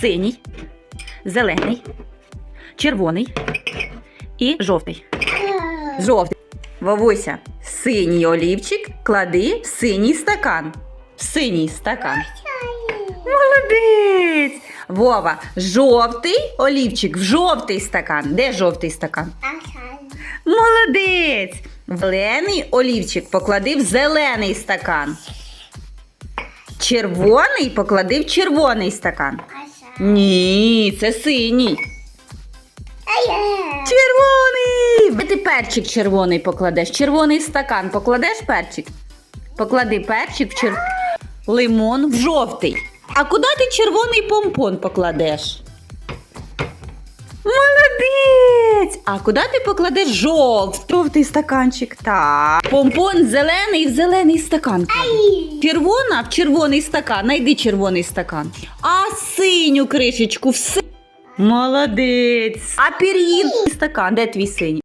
синій, зелений, червоний і жовтий. Жовтий. Вовуся, синій олівчик клади в синій стакан. В синій стакан. Молодець! Вова, жовтий олівчик в жовтий стакан. Де жовтий стакан? Молодець! Зелений олівчик поклади в зелений стакан. Червоний поклади в червоний стакан. Ні, це синій. Червоний! Де ти перчик червоний покладеш? Червоний стакан покладеш перчик? Поклади перчик в чер... лимон в жовтий. А куди ти червоний помпон покладеш? А куди ти покладеш жовтий? Жовтий стаканчик. Так. Помпон зелений в зелений стакан. Червона в червоний стакан. Найди червоний стакан. А синю кришечку в си... Молодець. А пір'їн стакан. Де твій синій?